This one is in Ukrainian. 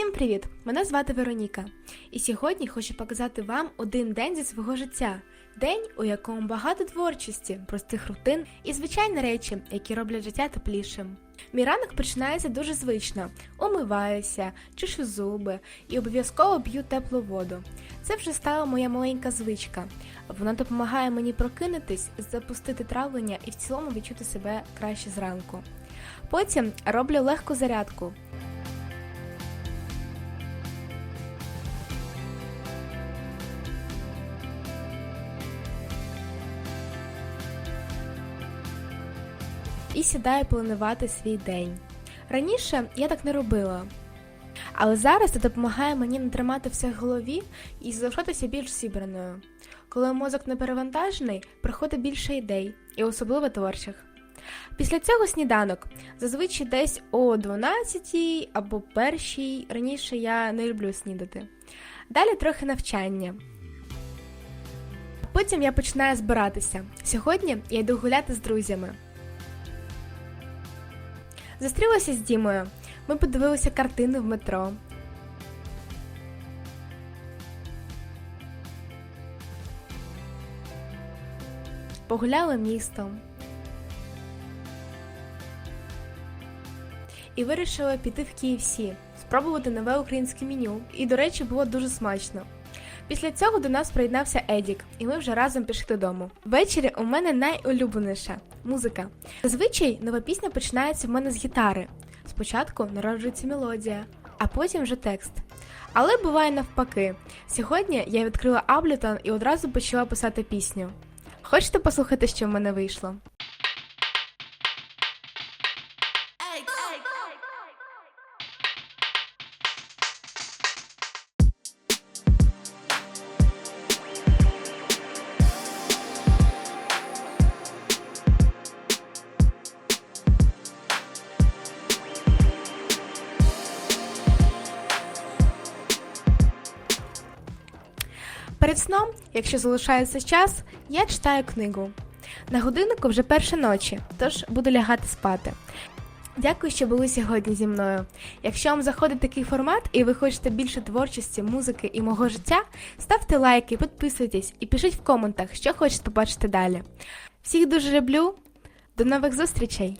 Усім привіт! Мене звати Вероніка. І сьогодні хочу показати вам один день зі свого життя. День, у якому багато творчості, простих рутин і звичайні речі, які роблять життя теплішим. Мій ранок починається дуже звично: умиваюся, чишу зуби і обов'язково п'ю теплу воду. Це вже стала моя маленька звичка. Вона допомагає мені прокинутись, запустити травлення і в цілому відчути себе краще зранку. Потім роблю легку зарядку. І сідаю планувати свій день. Раніше я так не робила. Але зараз це допомагає мені не тримати все в голові і залишатися більш зібраною. Коли мозок не перевантажений, приходить більше ідей, і особливо творчих. Після цього сніданок зазвичай десь о 12 або 1, раніше я не люблю снідати. Далі трохи навчання. Потім я починаю збиратися. Сьогодні я йду гуляти з друзями. Зустрілася з Дімою. Ми подивилися картини в метро. Погуляли містом. І вирішили піти в KFC, спробувати нове українське меню. І, до речі, було дуже смачно. Після цього до нас приєднався Едік, і ми вже разом пішли додому. Ввечері у мене найулюбленіша музика. Зазвичай нова пісня починається в мене з гітари. Спочатку народжується мелодія, а потім вже текст. Але буває навпаки. Сьогодні я відкрила Ableton і одразу почала писати пісню. Хочете послухати, що в мене вийшло? Перед сном, якщо залишається час, я читаю книгу. На годиннику вже перша ночі, тож буду лягати спати. Дякую, що були сьогодні зі мною. Якщо вам заходить такий формат і ви хочете більше творчості, музики і мого життя, ставте лайки, підписуйтесь і пишіть в коментах, що хочете побачити далі. Всіх дуже люблю. До нових зустрічей!